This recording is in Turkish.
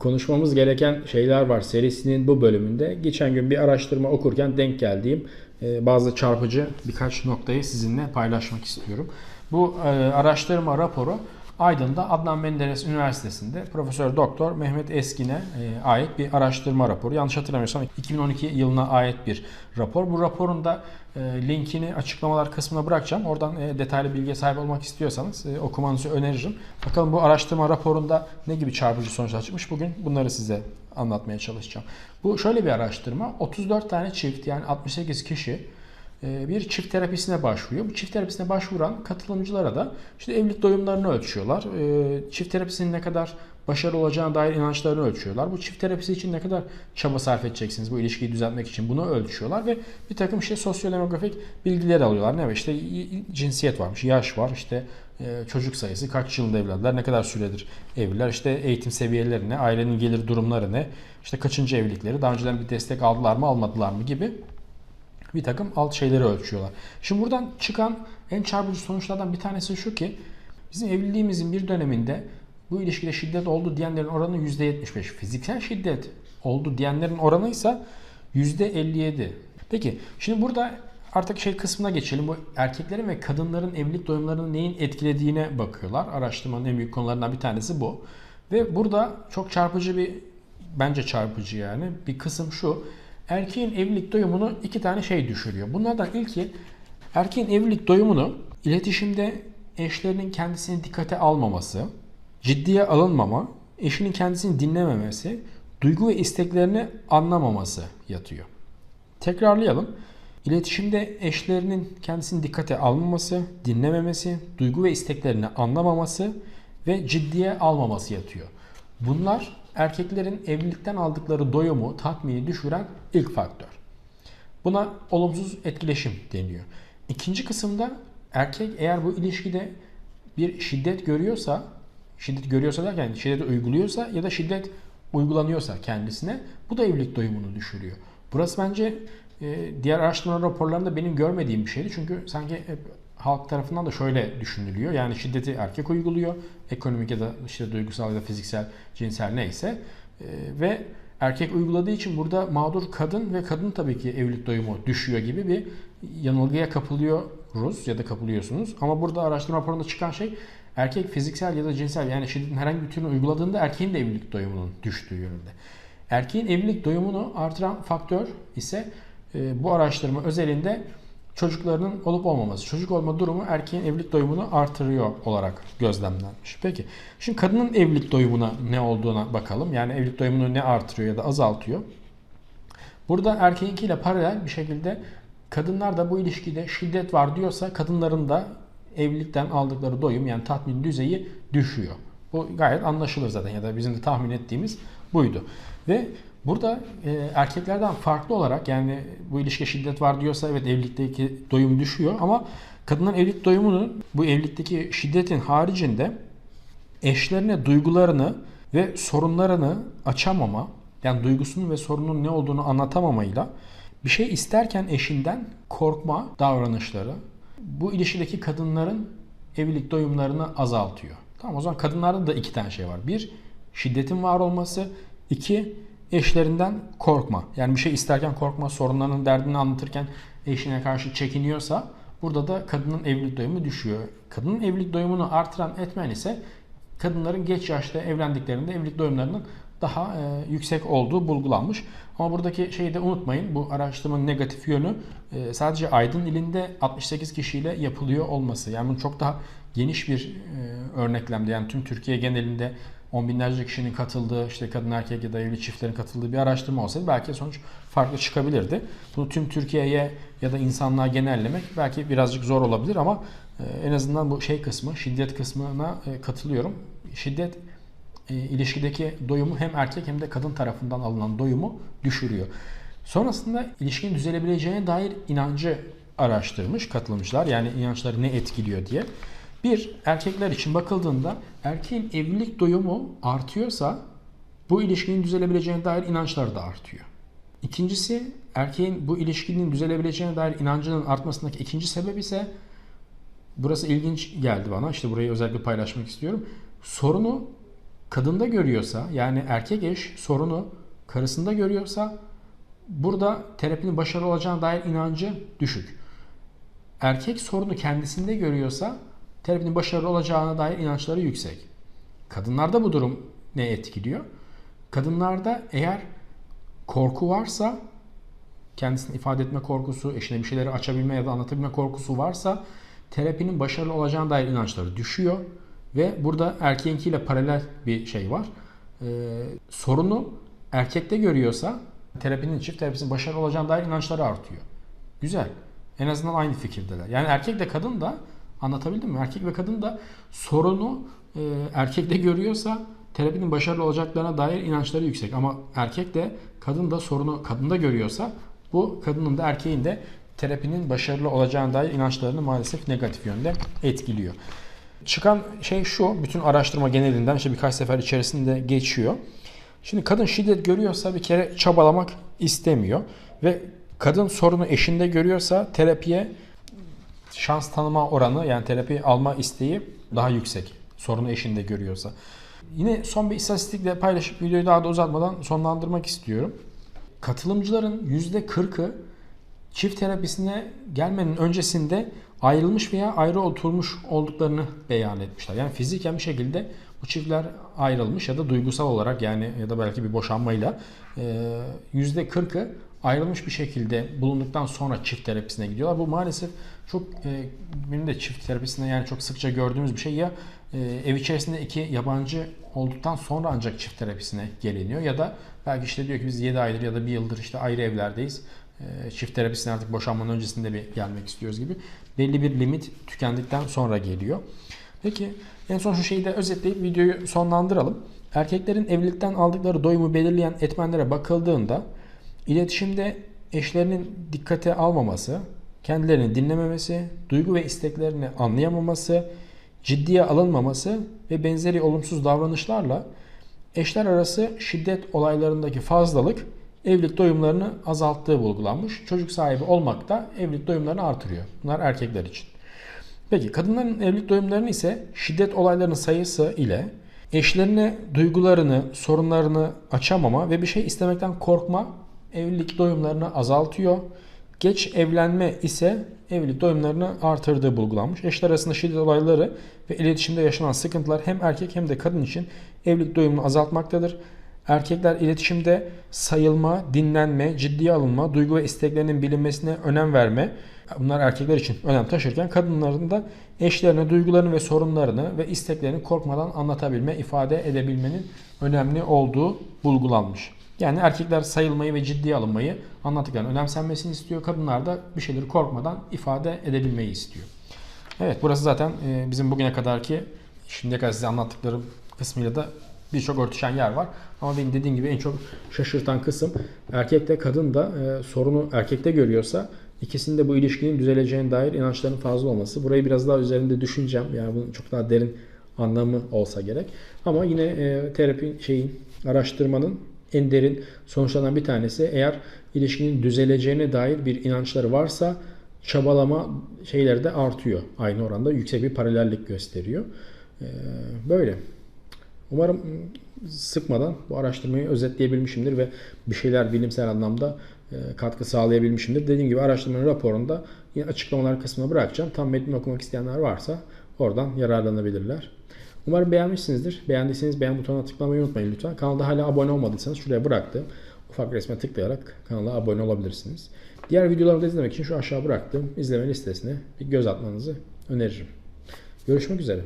konuşmamız gereken şeyler var serisinin bu bölümünde. Geçen gün bir araştırma okurken denk geldiğim e, bazı çarpıcı birkaç noktayı sizinle paylaşmak istiyorum. Bu e, araştırma raporu Aydın'da Adnan Menderes Üniversitesi'nde Profesör Doktor Mehmet Eskin'e e, ait bir araştırma raporu. Yanlış hatırlamıyorsam 2012 yılına ait bir rapor. Bu raporun da e, linkini açıklamalar kısmına bırakacağım. Oradan e, detaylı bilgiye sahip olmak istiyorsanız okumanızı öneririm. Bakalım bu araştırma raporunda ne gibi çarpıcı sonuçlar çıkmış. Bugün bunları size anlatmaya çalışacağım. Bu şöyle bir araştırma. 34 tane çift yani 68 kişi bir çift terapisine başvuruyor. Bu çift terapisine başvuran katılımcılara da işte evlilik doyumlarını ölçüyorlar. E, çift terapisinin ne kadar başarılı olacağına dair inançlarını ölçüyorlar. Bu çift terapisi için ne kadar çaba sarf edeceksiniz bu ilişkiyi düzeltmek için bunu ölçüyorlar ve bir takım işte sosyodemografik bilgiler alıyorlar. Ne işte cinsiyet varmış, yaş var, işte e, çocuk sayısı, kaç yılında evlendiler, ne kadar süredir evliler, işte eğitim seviyeleri ne, ailenin gelir durumları ne, işte kaçıncı evlilikleri, daha önceden bir destek aldılar mı almadılar mı gibi bir takım alt şeyleri ölçüyorlar. Şimdi buradan çıkan en çarpıcı sonuçlardan bir tanesi şu ki bizim evliliğimizin bir döneminde bu ilişkide şiddet oldu diyenlerin oranı %75. Fiziksel şiddet oldu diyenlerin oranı ise %57. Peki şimdi burada artık şey kısmına geçelim. Bu erkeklerin ve kadınların evlilik doyumlarını neyin etkilediğine bakıyorlar. Araştırmanın en büyük konularından bir tanesi bu. Ve burada çok çarpıcı bir bence çarpıcı yani bir kısım şu erkeğin evlilik doyumunu iki tane şey düşürüyor. Bunlardan ilki erkeğin evlilik doyumunu iletişimde eşlerinin kendisini dikkate almaması, ciddiye alınmama, eşinin kendisini dinlememesi, duygu ve isteklerini anlamaması yatıyor. Tekrarlayalım. İletişimde eşlerinin kendisini dikkate almaması, dinlememesi, duygu ve isteklerini anlamaması ve ciddiye almaması yatıyor. Bunlar erkeklerin evlilikten aldıkları doyumu, tatmini düşüren ilk faktör. Buna olumsuz etkileşim deniyor. İkinci kısımda erkek eğer bu ilişkide bir şiddet görüyorsa, şiddet görüyorsa derken şiddet uyguluyorsa ya da şiddet uygulanıyorsa kendisine bu da evlilik doyumunu düşürüyor. Burası bence e, diğer araştırma raporlarında benim görmediğim bir şeydi. Çünkü sanki hep halk tarafından da şöyle düşünülüyor. Yani şiddeti erkek uyguluyor. Ekonomik ya da işte duygusal ya da fiziksel, cinsel neyse. Ee, ve erkek uyguladığı için burada mağdur kadın ve kadın tabii ki evlilik doyumu düşüyor gibi bir yanılgıya kapılıyoruz ya da kapılıyorsunuz. Ama burada araştırma raporunda çıkan şey erkek fiziksel ya da cinsel yani şiddetin herhangi bir türünü uyguladığında erkeğin de evlilik doyumunun düştüğü yönünde. Erkeğin evlilik doyumunu artıran faktör ise e, bu araştırma özelinde çocuklarının olup olmaması. Çocuk olma durumu erkeğin evlilik doyumunu artırıyor olarak gözlemlenmiş. Peki şimdi kadının evlilik doyumuna ne olduğuna bakalım. Yani evlilik doyumunu ne artırıyor ya da azaltıyor. Burada erkeğinkiyle paralel bir şekilde kadınlar da bu ilişkide şiddet var diyorsa kadınların da evlilikten aldıkları doyum yani tatmin düzeyi düşüyor. Bu gayet anlaşılır zaten ya da bizim de tahmin ettiğimiz buydu. Ve Burada e, erkeklerden farklı olarak yani bu ilişki şiddet var diyorsa evet evlilikteki doyum düşüyor ama kadınların evlilik doyumunun bu evlilikteki şiddetin haricinde eşlerine duygularını ve sorunlarını açamama yani duygusunun ve sorunun ne olduğunu anlatamamayla bir şey isterken eşinden korkma davranışları bu ilişkideki kadınların evlilik doyumlarını azaltıyor. Tamam o zaman kadınlarda da iki tane şey var. Bir, şiddetin var olması. iki eşlerinden korkma. Yani bir şey isterken korkma, sorunlarının derdini anlatırken eşine karşı çekiniyorsa burada da kadının evlilik doyumu düşüyor. Kadının evlilik doyumunu artıran etmen ise kadınların geç yaşta evlendiklerinde evlilik doyumlarının daha e, yüksek olduğu bulgulanmış. Ama buradaki şeyi de unutmayın. Bu araştırmanın negatif yönü e, sadece Aydın ilinde 68 kişiyle yapılıyor olması. Yani bunun çok daha geniş bir e, örneklemde yani tüm Türkiye genelinde on binlerce kişinin katıldığı, işte kadın erkek ya da evli çiftlerin katıldığı bir araştırma olsaydı belki sonuç farklı çıkabilirdi. Bunu tüm Türkiye'ye ya da insanlığa genellemek belki birazcık zor olabilir ama e, en azından bu şey kısmı, şiddet kısmına e, katılıyorum. Şiddet e, ilişkideki doyumu hem erkek hem de kadın tarafından alınan doyumu düşürüyor. Sonrasında ilişkinin düzelebileceğine dair inancı araştırmış katılımcılar. Yani inançları ne etkiliyor diye. Bir, erkekler için bakıldığında erkeğin evlilik doyumu artıyorsa bu ilişkinin düzelebileceğine dair inançlar da artıyor. İkincisi erkeğin bu ilişkinin düzelebileceğine dair inancının artmasındaki ikinci sebep ise burası ilginç geldi bana. İşte burayı özellikle paylaşmak istiyorum. Sorunu kadında görüyorsa yani erkek eş sorunu karısında görüyorsa burada terapinin başarılı olacağına dair inancı düşük. Erkek sorunu kendisinde görüyorsa terapinin başarılı olacağına dair inançları yüksek. Kadınlarda bu durum ne etkiliyor? Kadınlarda eğer korku varsa kendisini ifade etme korkusu, eşine bir şeyleri açabilme ya da anlatabilme korkusu varsa terapinin başarılı olacağına dair inançları düşüyor ve burada erkeğinkiyle paralel bir şey var. Ee, sorunu erkekte görüyorsa terapinin çift terapisinin başarılı olacağına dair inançları artıyor. Güzel. En azından aynı fikirdeler. Yani erkek de kadın da anlatabildim mi? Erkek ve kadın da sorunu e, erkekte görüyorsa terapinin başarılı olacaklarına dair inançları yüksek. Ama erkek de kadın da sorunu kadında görüyorsa bu kadının da erkeğin de terapinin başarılı olacağına dair inançlarını maalesef negatif yönde etkiliyor. Çıkan şey şu, bütün araştırma genelinden işte birkaç sefer içerisinde geçiyor. Şimdi kadın şiddet görüyorsa bir kere çabalamak istemiyor ve kadın sorunu eşinde görüyorsa terapiye şans tanıma oranı yani terapi alma isteği daha yüksek. Sorunu eşinde görüyorsa. Yine son bir istatistikle paylaşıp videoyu daha da uzatmadan sonlandırmak istiyorum. Katılımcıların %40'ı çift terapisine gelmenin öncesinde ayrılmış veya ayrı oturmuş olduklarını beyan etmişler. Yani fiziken bir şekilde bu çiftler ayrılmış ya da duygusal olarak yani ya da belki bir boşanmayla %40'ı ayrılmış bir şekilde bulunduktan sonra çift terapisine gidiyorlar. Bu maalesef çok e, benim de çift terapisinde yani çok sıkça gördüğümüz bir şey ya e, ev içerisinde iki yabancı olduktan sonra ancak çift terapisine geliniyor ya da belki işte diyor ki biz 7 aydır ya da 1 yıldır işte ayrı evlerdeyiz. E, çift terapisine artık boşanmanın öncesinde bir gelmek istiyoruz gibi. Belli bir limit tükendikten sonra geliyor. Peki en son şu şeyi de özetleyip videoyu sonlandıralım. Erkeklerin evlilikten aldıkları doyumu belirleyen etmenlere bakıldığında iletişimde eşlerinin dikkate almaması, kendilerini dinlememesi, duygu ve isteklerini anlayamaması, ciddiye alınmaması ve benzeri olumsuz davranışlarla eşler arası şiddet olaylarındaki fazlalık evlilik doyumlarını azalttığı bulgulanmış. Çocuk sahibi olmak da evlilik doyumlarını artırıyor. Bunlar erkekler için. Peki kadınların evlilik doyumlarını ise şiddet olaylarının sayısı ile eşlerine duygularını, sorunlarını açamama ve bir şey istemekten korkma evlilik doyumlarını azaltıyor. Geç evlenme ise evlilik doyumlarını artırdığı bulgulanmış. Eşler arasında şiddet olayları ve iletişimde yaşanan sıkıntılar hem erkek hem de kadın için evlilik doyumunu azaltmaktadır. Erkekler iletişimde sayılma, dinlenme, ciddiye alınma, duygu ve isteklerinin bilinmesine önem verme, bunlar erkekler için önem taşırken kadınların da eşlerine duygularını ve sorunlarını ve isteklerini korkmadan anlatabilme, ifade edebilmenin önemli olduğu bulgulanmış. Yani erkekler sayılmayı ve ciddiye alınmayı anlattıklarını önemsenmesini istiyor. Kadınlar da bir şeyleri korkmadan ifade edebilmeyi istiyor. Evet burası zaten e, bizim bugüne kadarki şimdiye kadar size anlattıklarım kısmıyla da birçok örtüşen yer var. Ama benim dediğim gibi en çok şaşırtan kısım erkek de kadın da e, sorunu erkekte görüyorsa ikisinin de bu ilişkinin düzeleceğine dair inançların fazla olması. Burayı biraz daha üzerinde düşüneceğim. Yani bunun çok daha derin anlamı olsa gerek. Ama yine e, terapi şeyin araştırmanın en derin sonuçlarından bir tanesi eğer ilişkinin düzeleceğine dair bir inançları varsa çabalama şeyleri de artıyor. Aynı oranda yüksek bir paralellik gösteriyor. Ee, böyle. Umarım sıkmadan bu araştırmayı özetleyebilmişimdir ve bir şeyler bilimsel anlamda e, katkı sağlayabilmişimdir. Dediğim gibi araştırmanın raporunda açıklamalar kısmına bırakacağım. Tam metni okumak isteyenler varsa oradan yararlanabilirler. Umarım beğenmişsinizdir. Beğendiyseniz beğen butonuna tıklamayı unutmayın lütfen. Kanalda hala abone olmadıysanız şuraya bıraktığım ufak resme tıklayarak kanala abone olabilirsiniz. Diğer videolarımı da izlemek için şu aşağı bıraktığım izleme listesine bir göz atmanızı öneririm. Görüşmek üzere.